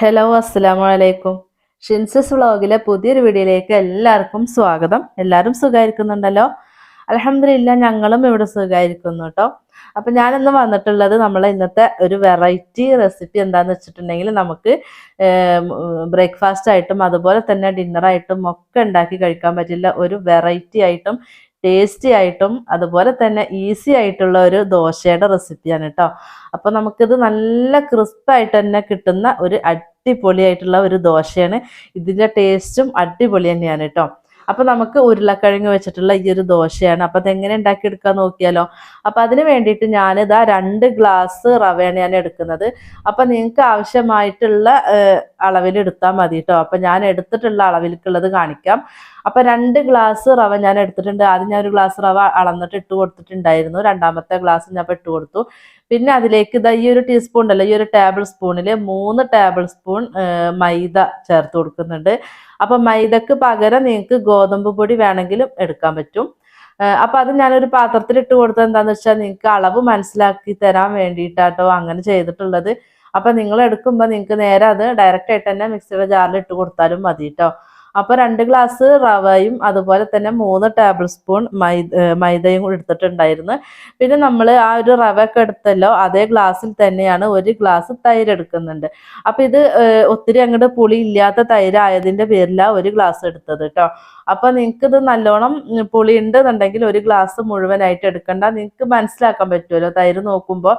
Hello അസ്സലാമു അലൈക്കും ഷിൻസസ് വ്ളോഗിലെ പുതിയൊരു വീഡിയോയിലേക്ക് എല്ലാവർക്കും സ്വാഗതം. എല്ലാവരും സുഖമായിരിക്കുന്നുണ്ടല്ലോ? അലഹമില്ല ഞങ്ങളും ഇവിടെ സുഖമായിരിക്കുന്നു കേട്ടോ. അപ്പം ഞാനിന്ന് വന്നിട്ടുള്ളത് നമ്മൾ ഇന്നത്തെ ഒരു വെറൈറ്റി റെസിപ്പി എന്താണെന്ന് വെച്ചിട്ടുണ്ടെങ്കിൽ നമുക്ക് ബ്രേക്ക്ഫാസ്റ്റ് ആയിട്ടും അതുപോലെ തന്നെ ഡിന്നറായിട്ടും ഒക്കെ ഉണ്ടാക്കി കഴിക്കാൻ പറ്റില്ല. ഒരു വെറൈറ്റി ആയിട്ടും ടേസ്റ്റി ആയിട്ടും അതുപോലെ തന്നെ ഈസി ആയിട്ടുള്ള ഒരു ദോശയുടെ റെസിപ്പിയാണ് കേട്ടോ അപ്പോൾ നമുക്കിത് നല്ല ക്രിസ്പായിട്ട് തന്നെ കിട്ടുന്ന ഒരു അടിപൊളിയായിട്ടുള്ള ഒരു ദോശയാണ്. ഇതിന്റെ ടേസ്റ്റും അടിപൊളി തന്നെയാണ് കേട്ടോ അപ്പോൾ നമുക്ക് ഉരുളക്കിഴങ്ങ് വെച്ചിട്ടുള്ള ഈ ഒരു ദോശയാണ്. അപ്പോൾ അതെങ്ങനെ ഉണ്ടാക്കിയെടുക്കാൻ നോക്കിയാലോ? അപ്പോൾ അതിന് വേണ്ടിയിട്ട് ഞാനിതാ രണ്ട് ഗ്ലാസ് റവയാണ് ഞാൻ എടുക്കുന്നത്. അപ്പോൾ നിങ്ങൾക്ക് ആവശ്യമായിട്ടുള്ള അളവിൽ എടുത്താൽ മതി കേട്ടോ അപ്പോൾ ഞാൻ എടുത്തിട്ടുള്ള അളവിലേക്കുള്ളത് കാണിക്കാം. അപ്പോൾ രണ്ട് ഗ്ലാസ് റവ ഞാൻ എടുത്തിട്ടുണ്ട്. ആദ്യം ഞാൻ ഒരു ഗ്ലാസ് റവ അളന്നിട്ട് ഇട്ട് കൊടുത്തിട്ടുണ്ടായിരുന്നു. രണ്ടാമത്തെ ഗ്ലാസ് ഞാൻ ഇട്ട് കൊടുത്തു. പിന്നെ അതിലേക്ക് ഇതാ ഈ ഒരു ടീസ്പൂൺ ഉണ്ടല്ലോ ഈ ഒരു ടേബിൾ സ്പൂണിൽ മൂന്ന് ടേബിൾ സ്പൂൺ മൈദ ചേർത്ത് കൊടുക്കുന്നുണ്ട്. അപ്പൊ മൈദക്ക് പകരം നിങ്ങൾക്ക് ഗോതമ്പ് പൊടി വേണമെങ്കിലും എടുക്കാൻ പറ്റും. അപ്പൊ അത് ഞാനൊരു പാത്രത്തിൽ ഇട്ട് കൊടുത്തത് എന്താന്ന് വെച്ചാൽ നിങ്ങൾക്ക് അളവ് മനസ്സിലാക്കി തരാൻ വേണ്ടിയിട്ടാട്ടോ അങ്ങനെ ചെയ്തിട്ടുള്ളത്. അപ്പൊ നിങ്ങൾ എടുക്കുമ്പോൾ നിങ്ങൾക്ക് നേരെ അത് ഡയറക്റ്റ് ആയിട്ട് തന്നെ മിക്സിയുടെ ജാറിൽ ഇട്ട് കൊടുത്താലും മതി കേട്ടോ അപ്പോൾ രണ്ട് ഗ്ലാസ് റവയും അതുപോലെ തന്നെ മൂന്ന് ടേബിൾ സ്പൂൺ മൈദ മൈദയും കൂടി എടുത്തിട്ടുണ്ടായിരുന്നു. പിന്നെ നമ്മൾ ആ ഒരു റവ ഒക്കെ എടുത്തല്ലോ അതേ ഗ്ലാസ്സിൽ തന്നെയാണ് ഒരു ഗ്ലാസ് തൈര് എടുക്കുന്നുണ്ട്. അപ്പോൾ ഇത് ഒത്തിരി അങ്ങോട്ട് പുളി ഇല്ലാത്ത തൈര് ആയതിന്റെ പേരിലാണ് ഒരു ഗ്ലാസ് എടുത്തത് കേട്ടോ അപ്പോൾ നിങ്ങൾക്ക് ഇത് നല്ലോണം പുളി ഉണ്ടെന്നുണ്ടെങ്കിൽ ഒരു ഗ്ലാസ് മുഴുവനായിട്ട് എടുക്കണ്ട. നിങ്ങൾക്ക് മനസ്സിലാക്കാൻ പറ്റുമല്ലോ തൈര് നോക്കുമ്പോൾ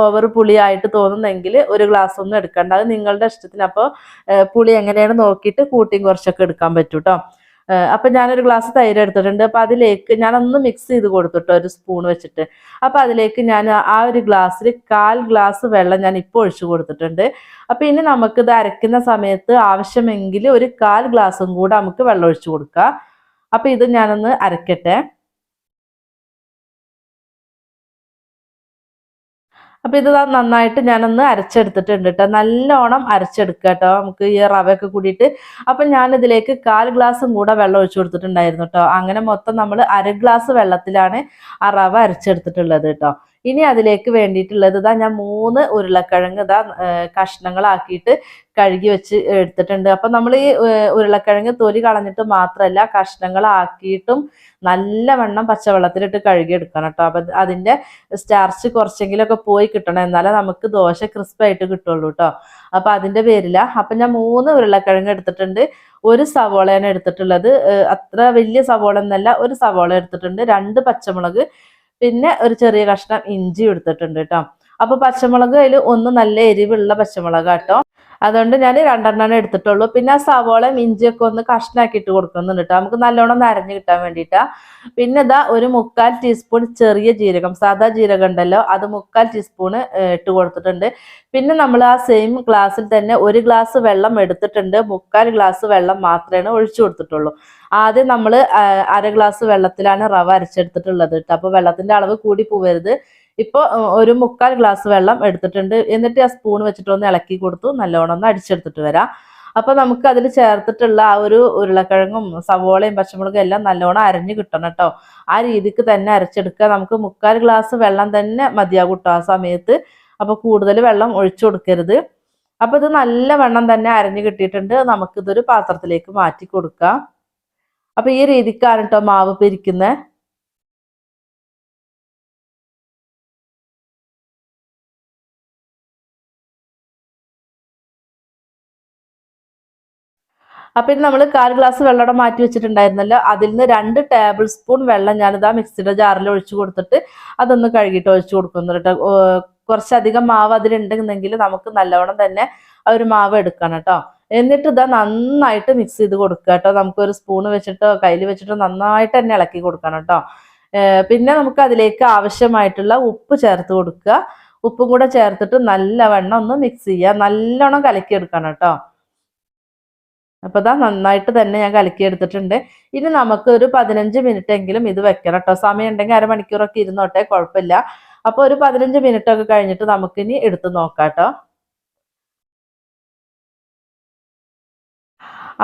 ഓവർ പുളിയായിട്ട് തോന്നുന്നെങ്കിൽ ഒരു ഗ്ലാസ് ഒന്നും എടുക്കണ്ട. അത് നിങ്ങളുടെ ഇഷ്ടത്തിന്. അപ്പോൾ പുളി എങ്ങനെയാണ് നോക്കിയിട്ട് കൂട്ടിയും കുറച്ചൊക്കെ എടുക്കാൻ പറ്റും കേട്ടോ അപ്പൊ ഞാനൊരു ഗ്ലാസ് തൈര് എടുത്തിട്ടുണ്ട്. അപ്പൊ അതിലേക്ക് ഞാനൊന്ന് മിക്സ് ചെയ്ത് കൊടുത്തിട്ടോ ഒരു സ്പൂൺ വെച്ചിട്ട്. അപ്പൊ അതിലേക്ക് ഞാൻ ആ ഒരു ഗ്ലാസ്സിൽ കാൽ ഗ്ലാസ് വെള്ളം ഞാൻ ഇപ്പൊ ഒഴിച്ചു കൊടുത്തിട്ടുണ്ട്. അപ്പൊ ഇനി നമുക്ക് ഇത് അരയ്ക്കുന്ന സമയത്ത് ആവശ്യമെങ്കിൽ ഒരു കാൽ ഗ്ലാസും കൂടെ നമുക്ക് വെള്ളം ഒഴിച്ചു കൊടുക്കാം. അപ്പൊ ഇത് ഞാനൊന്ന് അരക്കട്ടെ. അപ്പോൾ ഇത് നന്നായിട്ട് ഞാനൊന്ന് അരച്ചെടുത്തിട്ടുണ്ട് കേട്ടോ നല്ലോണം അരച്ചെടുക്കുക കേട്ടോ നമുക്ക് ഈ റവയൊക്കെ കൂടിയിട്ട്. ഞാൻ ഇതിലേക്ക് കാൽ ഗ്ലാസും കൂടെ വെള്ളം ഒഴിച്ചു കൊടുത്തിട്ടുണ്ടായിരുന്നു കേട്ടോ അങ്ങനെ മൊത്തം നമ്മൾ അര ഗ്ലാസ് വെള്ളത്തിലാണ് ആ റവ അരച്ചെടുത്തിട്ടുള്ളത് കേട്ടോ ഇനി അതിലേക്ക് വേണ്ടിയിട്ടുള്ളത് ഇതാ ഞാൻ മൂന്ന് ഉരുളക്കിഴങ്ങ് ഇതാ കഷ്ണങ്ങളാക്കിയിട്ട് കഴുകി വെച്ച് എടുത്തിട്ടുണ്ട്. അപ്പം നമ്മൾ ഈ ഉരുളക്കിഴങ്ങ് തൊലി കളഞ്ഞിട്ട് മാത്രമല്ല കഷ്ണങ്ങളാക്കിയിട്ടും നല്ലവണ്ണം പച്ചവെള്ളത്തിലിട്ട് കഴുകി എടുക്കണം കേട്ടോ. അപ്പം അതിന്റെ സ്റ്റാർച്ച് കുറച്ചെങ്കിലുമൊക്കെ പോയി കിട്ടണം എന്നാലേ നമുക്ക് ദോശ ക്രിസ്പായിട്ട് കിട്ടുള്ളൂ കേട്ടോ. അപ്പം അതിന്റെ പേരില അപ്പം ഞാൻ മൂന്ന് ഉരുളക്കിഴങ്ങ് എടുത്തിട്ടുണ്ട്. ഒരു സവോളയാണ് എടുത്തിട്ടുള്ളത്. അത്ര വലിയ സവോള എന്നല്ല ഒരു സവോള എടുത്തിട്ടുണ്ട്. രണ്ട് പച്ചമുളക് പിന്നെ ഒരു ചെറിയ കഷ്ണം ഇഞ്ചി എടുത്തിട്ടുണ്ട് കേട്ടോ. അപ്പൊ പച്ചമുളക് അതിൽ ഒന്ന് നല്ല എരിവുള്ള പച്ചമുളക് കേട്ടോ. അതുകൊണ്ട് ഞാൻ രണ്ടെണ്ണം എടുത്തിട്ടുള്ളൂ. പിന്നെ ആ സവോളയും ഇഞ്ചിയൊക്കെ ഒന്ന് കഷ്ണാക്കിയിട്ട് കൊടുക്കുന്നുണ്ട് കേട്ടോ. നമുക്ക് നല്ലോണം നരഞ്ഞു കിട്ടാൻ വേണ്ടിയിട്ടാ പിന്നെ ഇതാ ഒരു മുക്കാൽ ടീസ്പൂൺ ചെറിയ ജീരകം സാധാ ജീരകം ഉണ്ടല്ലോ അത് മുക്കാൽ ടീസ്പൂൺ ഇട്ട് കൊടുത്തിട്ടുണ്ട്. പിന്നെ നമ്മൾ ആ സെയിം ഗ്ലാസ്സിൽ തന്നെ ഒരു ഗ്ലാസ് വെള്ളം എടുത്തിട്ടുണ്ട്. മുക്കാൽ ഗ്ലാസ് വെള്ളം മാത്രമേ ഒഴിച്ചു കൊടുത്തിട്ടുള്ളൂ. ആദ്യം നമ്മൾ അര ഗ്ലാസ് വെള്ളത്തിലാണ് റവ അരച്ചെടുത്തിട്ടുള്ളത് കേട്ടോ. അപ്പോൾ വെള്ളത്തിന്റെ അളവ് കൂടി പോവരുത്. ഇപ്പോൾ ഒരു മുക്കാൽ ഗ്ലാസ് വെള്ളം എടുത്തിട്ടുണ്ട്. എന്നിട്ട് ആ സ്പൂൺ വെച്ചിട്ട് ഒന്ന് ഇളക്കി കൊടുത്തു. നല്ലോണം ഒന്ന് അടിച്ചെടുത്തിട്ട് വരാം. അപ്പൊ നമുക്ക് അതിൽ ചേർത്തിട്ടുള്ള ആ ഒരു ഉരുളക്കിഴങ്ങും സവോളയും പച്ചമുളകും എല്ലാം നല്ലോണം അരഞ്ഞു കിട്ടണം കേട്ടോ ആ രീതിക്ക് തന്നെ അരച്ചെടുക്കുക. നമുക്ക് മുക്കാൽ ഗ്ലാസ് വെള്ളം തന്നെ മതിയാകും കേട്ടോ ആ സമയത്ത്. അപ്പോൾ കൂടുതൽ വെള്ളം ഒഴിച്ചു കൊടുക്കരുത്. അപ്പൊ ഇത് നല്ല വെള്ളം തന്നെ അരഞ്ഞു കിട്ടിയിട്ടുണ്ട്. നമുക്കിതൊരു പാത്രത്തിലേക്ക് മാറ്റി കൊടുക്കാം. അപ്പൊ ഈ രീതിക്കാണ് കേട്ടോ മാവ് പിരിക്കുന്നത് അപ്പൊ ഇത് നമ്മൾ കാൽ ഗ്ലാസ് വെള്ളം മാറ്റി വെച്ചിട്ടുണ്ടായിരുന്നല്ലോ. അതിൽ നിന്ന് രണ്ട് ടേബിൾ സ്പൂൺ വെള്ളം ഞാനിതാ മിക്സിയുടെ ജാറിൽ ഒഴിച്ചു കൊടുത്തിട്ട് അതൊന്ന് കഴുകിയിട്ട് ഒഴിച്ചു കൊടുക്കുന്നു കേട്ടോ. കുറച്ചധികം മാവ് അതിലുണ്ടെന്നെങ്കിൽ നമുക്ക് നല്ലവണ്ണം തന്നെ ആ ഒരു മാവ് എടുക്കണം കേട്ടോ. എന്നിട്ട് ഇതാ നന്നായിട്ട് മിക്സ് ചെയ്ത് കൊടുക്കുക കേട്ടോ. നമുക്കൊരു സ്പൂൺ വെച്ചിട്ടോ കയ്യിൽ വെച്ചിട്ടോ നന്നായിട്ട് തന്നെ ഇളക്കി കൊടുക്കണം കേട്ടോ. പിന്നെ നമുക്ക് അതിലേക്ക് ആവശ്യമായിട്ടുള്ള ഉപ്പ് ചേർത്ത് കൊടുക്കുക. ഉപ്പും കൂടെ ചേർത്തിട്ട് നല്ലവണ്ണം ഒന്ന് മിക്സ് ചെയ്യുക. നല്ലോണം കലക്കിയെടുക്കണം കേട്ടോ. അപ്പോൾ ഇതാ നന്നായിട്ട് തന്നെ ഞാൻ കലക്കിയെടുത്തിട്ടുണ്ട്. ഇനി നമുക്ക് ഒരു പതിനഞ്ച് മിനിറ്റ് എങ്കിലും ഇത് വെക്കണം കേട്ടോ സമയം ഉണ്ടെങ്കിൽ അരമണിക്കൂറൊക്കെ ഇരുന്നോട്ടെ കുഴപ്പമില്ല. അപ്പോൾ ഒരു പതിനഞ്ച് മിനിറ്റ് ഒക്കെ കഴിഞ്ഞിട്ട് നമുക്കിനി എടുത്ത് നോക്കാം കേട്ടോ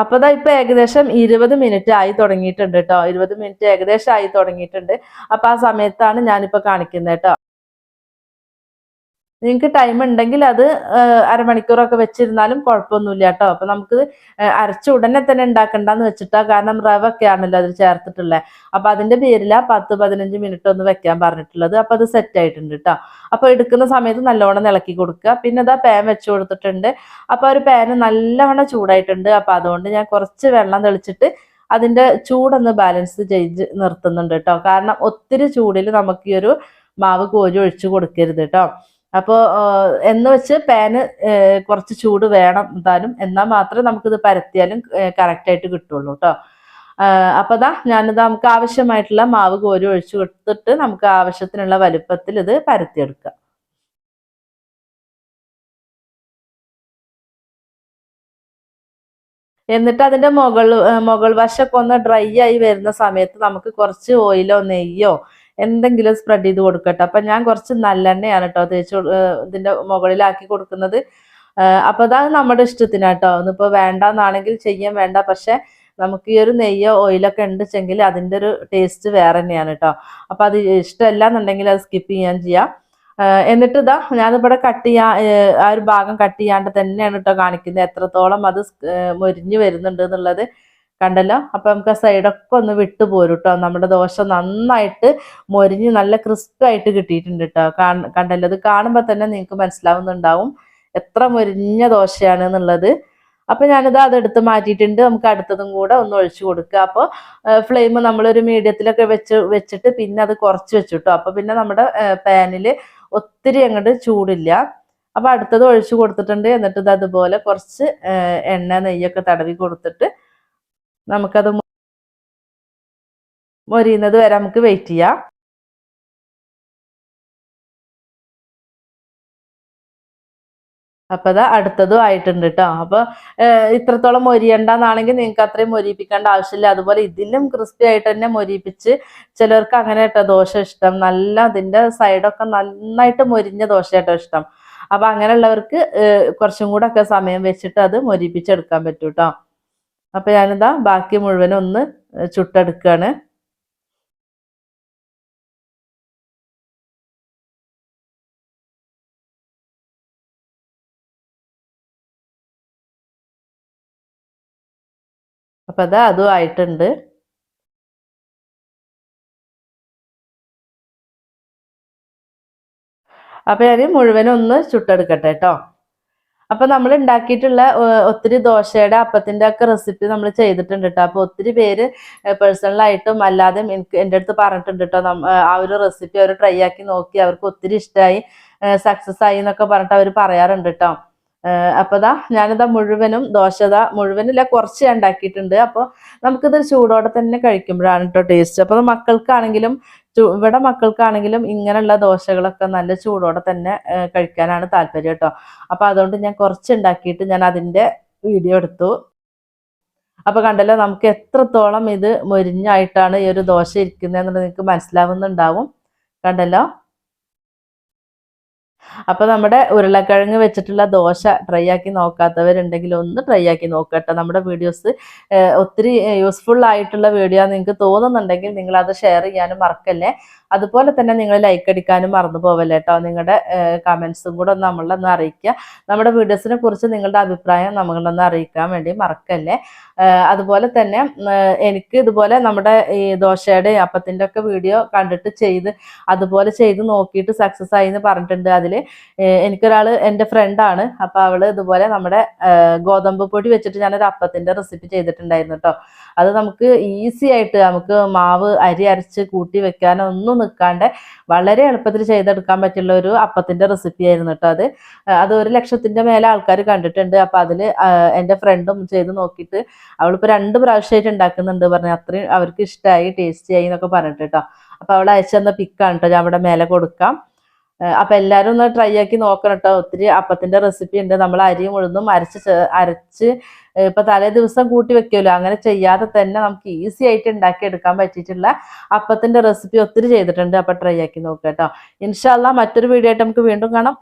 അപ്പൊ ഇതാ ഇപ്പൊ ഏകദേശം ഇരുപത് മിനിറ്റ് ആയി തുടങ്ങിയിട്ടുണ്ട് കേട്ടോ ഇരുപത് മിനിറ്റ് ഏകദേശം ആയി തുടങ്ങിയിട്ടുണ്ട്. അപ്പോൾ ആ സമയത്താണ് ഞാനിപ്പോ കാണിക്കുന്നത് കേട്ടോ നിങ്ങൾക്ക് ടൈം ഉണ്ടെങ്കിൽ അത് അരമണിക്കൂറൊക്കെ വെച്ചിരുന്നാലും കുഴപ്പമൊന്നുമില്ല കേട്ടോ. അപ്പൊ നമുക്ക് അരച്ച ഉടനെ തന്നെ ഉണ്ടാക്കണ്ടെന്ന് വെച്ചിട്ടാ കാരണം റവ ഒക്കെ ആണല്ലോ അതിൽ ചേർത്തിട്ടുള്ളത് അപ്പൊ അതിന്റെ പേരില പത്ത് പതിനഞ്ച് മിനിറ്റ് ഒന്ന് വെക്കാൻ പറഞ്ഞിട്ടുള്ളത്. അപ്പൊ അത് സെറ്റ് ആയിട്ടുണ്ട് കേട്ടോ. അപ്പൊ എടുക്കുന്ന സമയത്ത് നല്ലോണം ഇളക്കി കൊടുക്കുക. പിന്നെ ഇതാ പാൻ വെച്ച് കൊടുത്തിട്ടുണ്ട്. അപ്പൊ ഒരു പാന് നല്ലവണ്ണം ചൂടായിട്ടുണ്ട്. അപ്പൊ അതുകൊണ്ട് ഞാൻ കുറച്ച് വെള്ളം തെളിച്ചിട്ട് അതിന്റെ ചൂടൊന്ന് ബാലൻസ് ചെയ്ത് നിർത്തുന്നുണ്ട് കേട്ടോ. കാരണം ഒത്തിരി ചൂടിൽ നമുക്ക് ഈ ഒരു മാവ് കോരി ഒഴിച്ചു കൊടുക്കരുത് കേട്ടോ. അപ്പോൾ എന്ന് വെച്ച് പാന് കുറച്ച് ചൂട് വേണം എന്തായാലും. എന്നാൽ മാത്രമേ നമുക്കിത് പരത്തിയാലും കറക്റ്റ് ആയിട്ട് കിട്ടുള്ളൂ കേട്ടോ അപ്പോൾ ദാ ഞാനിത് നമുക്ക് ആവശ്യമായിട്ടുള്ള മാവ് കോരി ഒഴിച്ചു കൊടുത്തിട്ട് നമുക്ക് ആവശ്യത്തിനുള്ള വലുപ്പത്തിൽ ഇത് പരത്തിയെടുക്കാം. എന്നിട്ട് അതിന്റെ മുകൾ മുകൾ വശമൊക്കെ ഒന്ന് ഡ്രൈ ആയി വരുന്ന സമയത്ത് നമുക്ക് കുറച്ച് ഓയിലോ നെയ്യോ എന്തെങ്കിലും സ്പ്രെഡ് ചെയ്ത് കൊടുക്കട്ടെ. അപ്പൊ ഞാൻ കുറച്ച് നല്ലെണ്ണയാണ് കേട്ടോ തേച്ച് ഇതിന്റെ മുകളിലാക്കി കൊടുക്കുന്നത്. അപ്പോൾ അപ്പൊ അതാണ് നമ്മുടെ ഇഷ്ടത്തിനാട്ടോ ഇന്നിപ്പോൾ വേണ്ടെന്നാണെങ്കിൽ ചെയ്യാൻ വേണ്ട. പക്ഷേ നമുക്ക് ഈ ഒരു നെയ്യോ ഓയിലൊക്കെ ഉണ്ടെച്ചെങ്കിൽ അതിന്റെ ഒരു ടേസ്റ്റ് വേറെ തന്നെയാണ് കേട്ടോ അപ്പൊ അത് ഇഷ്ടമല്ല എന്നുണ്ടെങ്കിൽ അത് സ്കിപ്പ് ചെയ്യാൻ ചെയ്യാം. എന്നിട്ട് ഇതാ ഞാനിവിടെ കട്ട് ചെയ്യാ ആ ഒരു ഭാഗം കട്ട് ചെയ്യാണ്ട് തന്നെയാണ് കേട്ടോ കാണിക്കുന്നത്. എത്രത്തോളം അത് മൊരിഞ്ഞു വരുന്നുണ്ട് എന്നുള്ളത്. കണ്ടല്ലോ? അപ്പൊ നമുക്ക് ആ സൈഡൊക്കെ ഒന്ന് വിട്ടു പോരും കേട്ടോ നമ്മുടെ ദോശ നന്നായിട്ട് മൊരിഞ്ഞ് നല്ല ക്രിസ്പ് ആയിട്ട് കിട്ടിയിട്ടുണ്ട് കേട്ടോ കാണ്- കണ്ടല്ലോ? ഇത് കാണുമ്പോൾ തന്നെ നിങ്ങൾക്ക് മനസ്സിലാവുന്നുണ്ടാവും എത്ര മൊരിഞ്ഞ ദോശയാണ് എന്നുള്ളത്. അപ്പൊ ഞാനിത് അതെടുത്ത് മാറ്റിയിട്ടുണ്ട്. നമുക്ക് അടുത്തതും കൂടെ ഒന്ന് ഒഴിച്ചു കൊടുക്കുക അപ്പോൾ ഫ്ലെയിം നമ്മളൊരു മീഡിയത്തിലൊക്കെ വെച്ച് വെച്ചിട്ട് പിന്നെ അത് കുറച്ച് വെച്ചു കേട്ടോ അപ്പൊ പിന്നെ നമ്മുടെ പാനിൽ ഒത്തിരി അങ്ങോട്ട് ചൂടില്ല. അപ്പൊ അടുത്തത് ഒഴിച്ചു കൊടുത്തിട്ടുണ്ട്. എന്നിട്ട് ഇത് അതുപോലെ കുറച്ച് എണ്ണ നെയ്യൊക്കെ തടവി കൊടുത്തിട്ട് നമുക്കത് മൊരിയുന്നത് വരെ നമുക്ക് വെയിറ്റ് ചെയ്യാം. അപ്പൊ അത് അടുത്തതും ആയിട്ടുണ്ട് കേട്ടോ അപ്പൊ ഇത്രത്തോളം മൊരിയണ്ടെന്നാണെങ്കിൽ നിങ്ങൾക്ക് അത്രയും മൊരിയിപ്പിക്കേണ്ട ആവശ്യമില്ല. അതുപോലെ ഇതിലും ക്രിസ്പി ആയിട്ട് തന്നെ മൊരിയിപ്പിച്ച് ചിലർക്ക് അങ്ങനെ കേട്ടോ ദോശ ഇഷ്ടം. നല്ല അതിന്റെ സൈഡൊക്കെ നന്നായിട്ട് മൊരിഞ്ഞ ദോശ ഇഷ്ടം. അപ്പൊ അങ്ങനെയുള്ളവർക്ക് കുറച്ചും കൂടെ ഒക്കെ സമയം വെച്ചിട്ട് അത് മൊരിപ്പിച്ചെടുക്കാൻ പറ്റും കേട്ടോ അപ്പൊ ഞാനിതാ ബാക്കി മുഴുവനും ഒന്ന് ചുട്ടെടുക്കുകയാണ് അപ്പൊ അതാ അതും ആയിട്ടുണ്ട്. അപ്പൊ ഞാൻ മുഴുവനും ഒന്ന് ചുട്ടെടുക്കട്ടെ കേട്ടോ അപ്പൊ നമ്മൾ ഉണ്ടാക്കിയിട്ടുള്ള ഒത്തിരി ദോശയുടെ അപ്പത്തിന്റെ ഒക്കെ റെസിപ്പി നമ്മൾ ചെയ്തിട്ടുണ്ട് കേട്ടോ അപ്പൊ ഒത്തിരി പേര് പേഴ്സണലായിട്ടും അല്ലാതെ എനിക്ക് എന്റെ അടുത്ത് പറഞ്ഞിട്ടുണ്ട് കേട്ടോ ആ ഒരു റെസിപ്പി അവർ ട്രൈ ആക്കി നോക്കി അവർക്ക് ഒത്തിരി ഇഷ്ടമായി സക്സസ് ആയി എന്നൊക്കെ പറഞ്ഞിട്ട് അവർ പറയാറുണ്ട് കേട്ടോ അപ്പതാ ഞാനിതാ മുഴുവനും ദോശത മുഴുവനില്ല കുറച്ച് ഉണ്ടാക്കിയിട്ടുണ്ട് അപ്പോൾ നമുക്കിത് ചൂടോടെ തന്നെ കഴിക്കുമ്പോഴാണ് കേട്ടോ ടേസ്റ്റ് അപ്പോൾ മക്കൾക്കാണെങ്കിലും ഇവിടെ മക്കൾക്കാണെങ്കിലും ഇങ്ങനെയുള്ള ദോശകളൊക്കെ നല്ല ചൂടോടെ തന്നെ കഴിക്കാനാണ് താല്പര്യം കേട്ടോ അപ്പൊ അതുകൊണ്ട് ഞാൻ കുറച്ച് ഉണ്ടാക്കിയിട്ട് ഞാൻ അതിന്റെ വീഡിയോ എടുത്തു. അപ്പൊ കണ്ടല്ലോ നമുക്ക് എത്രത്തോളം ഇത് മൊരിഞ്ഞായിട്ടാണ് ഈ ഒരു ദോശ ഇരിക്കുന്നത് എന്നുള്ളത് നിങ്ങൾക്ക് മനസ്സിലാവുന്നുണ്ടാവും. കണ്ടല്ലോ? അപ്പൊ നമ്മുടെ ഉരുളക്കിഴങ്ങ് വെച്ചിട്ടുള്ള ദോശ ട്രൈ ആക്കി നോക്കാത്തവരുണ്ടെങ്കിൽ ഒന്ന് ട്രൈ ആക്കി നോക്കട്ടെ. നമ്മുടെ വീഡിയോസ് ഒത്തിരി യൂസ്ഫുൾ ആയിട്ടുള്ള വീഡിയോ നിങ്ങൾക്ക് തോന്നുന്നുണ്ടെങ്കിൽ നിങ്ങൾ അത് ഷെയർ ചെയ്യാനും മറക്കല്ലേ. അതുപോലെ തന്നെ നിങ്ങൾ ലൈക്ക് അടിക്കാനും മറന്നു പോവല്ലേ കേട്ടോ നിങ്ങളുടെ കമൻസും കൂടെ ഒന്ന് നമ്മളൊന്ന് അറിയിക്കുക. നമ്മുടെ വീഡിയോസിനെ കുറിച്ച് നിങ്ങളുടെ അഭിപ്രായം നമ്മളൊന്ന് അറിയിക്കാൻ വേണ്ടി മറക്കല്ലേ. അതുപോലെ തന്നെ എനിക്ക് ഇതുപോലെ നമ്മുടെ ഈ ദോശയുടെ അപ്പത്തിന്റെ ഒക്കെ വീഡിയോ കണ്ടിട്ട് ചെയ്ത് അതുപോലെ ചെയ്ത് നോക്കിയിട്ട് സക്സസ് ആയി എന്ന് പറഞ്ഞിട്ടുണ്ട് അതിൽ എനിക്കൊരാൾ എന്റെ ഫ്രണ്ടാണ് അപ്പോൾ അവൾ ഇതുപോലെ നമ്മുടെ ഗോതമ്പ് പൊടി വെച്ചിട്ട് ഞാനൊരു അപ്പത്തിന്റെ റെസിപ്പി ചെയ്തിട്ടുണ്ടായിരുന്നു കേട്ടോ അത് നമുക്ക് ഈസി ആയിട്ട് നമുക്ക് മാവ് അരി അരച്ച് കൂട്ടി വെക്കാനോ ഒന്നും നിൽക്കാണ്ട് വളരെ എളുപ്പത്തിൽ ചെയ്തെടുക്കാൻ പറ്റുള്ള ഒരു അപ്പത്തിന്റെ റെസിപ്പി ആയിരുന്നു കേട്ടോ അത്. അത് ഒരു ലക്ഷത്തിന്റെ മേലെ ആൾക്കാർ കണ്ടിട്ടുണ്ട്. അപ്പം അതിൽ എന്റെ ഫ്രണ്ടും ചെയ്ത് നോക്കിയിട്ട് അവളിപ്പോൾ രണ്ട് പ്രാവശ്യമായിട്ട് ഉണ്ടാക്കുന്നുണ്ട് പറഞ്ഞു. അത്രയും അവർക്ക് ഇഷ്ടമായി ടേസ്റ്റി ആയി എന്നൊക്കെ പറഞ്ഞിട്ട് കേട്ടോ അപ്പോൾ അവൾ അയച്ചു തന്ന പിക്കാണ് കേട്ടോ ഞാൻ അവിടെ മേലെ കൊടുക്കാം. അപ്പൊ എല്ലാവരും ഒന്ന് ട്രൈ ആക്കി നോക്കണം കേട്ടോ ഒത്തിരി അപ്പത്തിന്റെ റെസിപ്പി ഉണ്ട്. നമ്മൾ അരിയും ഉഴുന്നും അരച്ച് അരച്ച് ഇപ്പൊ തലേ ദിവസം കൂട്ടി വെക്കുമല്ലോ അങ്ങനെ ചെയ്യാതെ തന്നെ നമുക്ക് ഈസി ആയിട്ട് ഉണ്ടാക്കി എടുക്കാൻ പറ്റിയിട്ടുള്ള അപ്പത്തിന്റെ റെസിപ്പി ഒത്തിരി ചെയ്തിട്ടുണ്ട്. അപ്പൊ ട്രൈ ആക്കി നോക്കുക കേട്ടോ ഇൻഷാല്ല മറ്റൊരു വീഡിയോ ആയിട്ട് നമുക്ക് വീണ്ടും കാണാം.